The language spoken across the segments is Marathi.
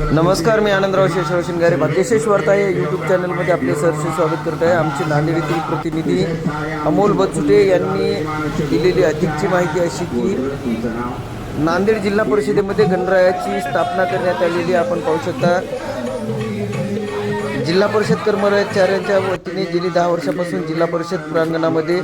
नमस्कार मी आनंदराव शेषराव शिंगारे. भाग्यशेष वार्ता या यूट्यूब चॅनलमध्ये आपले सहर्ष स्वागत करत आहे. आमचे नांदेड येथील प्रतिनिधी अमोल बचुटे यांनी दिलेली अधिकची माहिती अशी की नांदेड जिल्हा परिषदेमध्ये गणरायाची स्थापना करण्यात आलेली आपण पाहू शकता. जिल्हा परिषद कर्मचाऱ्यांच्या वतीने गेली दहा वर्षापासून जिल्हा परिषद प्रांगणामध्ये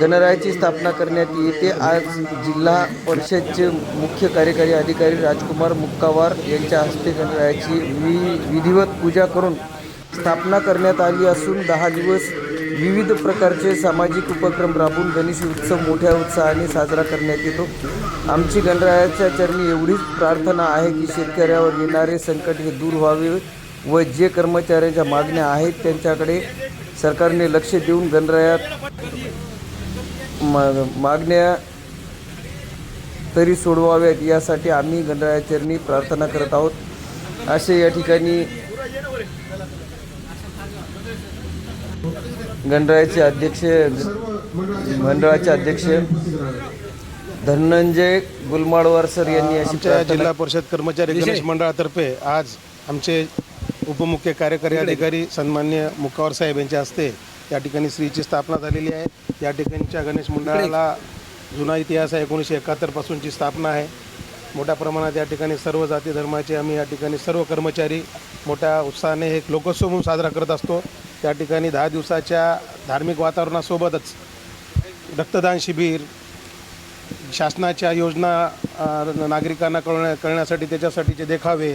गणरायाची स्थापना करण्यात येते. आज जिल्हा परिषदचे मुख्य कार्यकारी अधिकारी राजकुमार मुक्कावार यांच्या हस्ते गणरायाची वि विधिवत पूजा करून स्थापना करण्यात आली असून दहा दिवस विविध प्रकारचे सामाजिक उपक्रम राबवून गणेश उत्सव मोठ्या उत्साहाने साजरा करण्यात येतो. आमची गणरायाच्या चरणी एवढीच प्रार्थना आहे की शेतकऱ्यावर येणारे संकट हे दूर व्हावे व जे कर्मचाऱ्यांच्या मागण्या आहेत त्यांच्याकडे सरकारने लक्ष देऊन गणरायात मा- मागण्या तरी सोडवाव्यात यासाठी आम्ही गणरायाचरणी प्रार्थना करत आहोत. असे या ठिकाणी गणरायाचे अध्यक्ष मंडळाचे अध्यक्ष धनंजय गुलमाडवार सर यांनी अशी आमच्या जिल्हा परिषद कर्मचारी गणेश मंडळातर्फे आज आमचे उपमुख्य कार्यकारी अधिकारी सन्मान्य मुक्कावर साहेब यांच्या हस्ते या ठिकाणी श्रीची स्थापना झालेली आहे. या ठिकाणच्या गणेश मंडळाला जुना इतिहास आहे. एकोणीसशे एकाहत्तरपासूनची स्थापना आहे. मोठ्या प्रमाणात या ठिकाणी सर्व जाती धर्माचे आम्ही या ठिकाणी सर्व कर्मचारी मोठ्या उत्साहाने हे एक लोकोत्सव म्हणून साजरा करत असतो. त्या ठिकाणी दहा दिवसाच्या धार्मिक वातावरणासोबतच रक्तदान शिबिर शासनाच्या योजना नागरिकांना कळण्या करण्यासाठी त्याच्यासाठीचे देखावे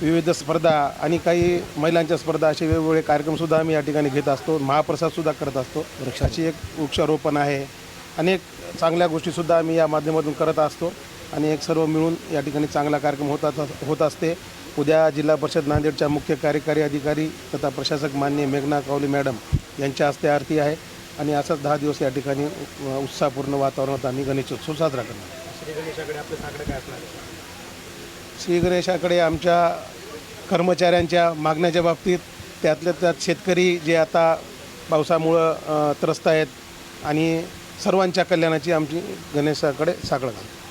विविध स्पर्धा आणि काही महिलांच्या स्पर्धा असे वेगवेगळे कार्यक्रमसुद्धा आम्ही या ठिकाणी घेत असतो. महाप्रसादसुद्धा करत असतो. वृक्षाची एक वृक्षारोपण आहे. अनेक चांगल्या गोष्टीसुद्धा आम्ही या माध्यमातून करत असतो आणि एक सर्व मिळून या ठिकाणी चांगला कार्यक्रम होत होत असते. उद्या जिल्हा परिषद नांदेडच्या मुख्य कार्यकारी अधिकारी तथा प्रशासक मान्य मेघना कावले मॅडम यांच्या हस्ते आरती आहे आणि असाच दहा दिवस या ठिकाणी उत्साहपूर्ण वातावरणात आम्ही गणेशोत्सव साजरा करणार श्री गणेशाकडे आमच्या कर्मचाऱ्यांच्या मागण्याच्या बाबतीत त्यातल्या त्यात शेतकरी जे आता पावसामुळं त्रस्त आहेत आणि सर्वांच्या कल्याणाची आमची गणेशाकडे साकडं घालतो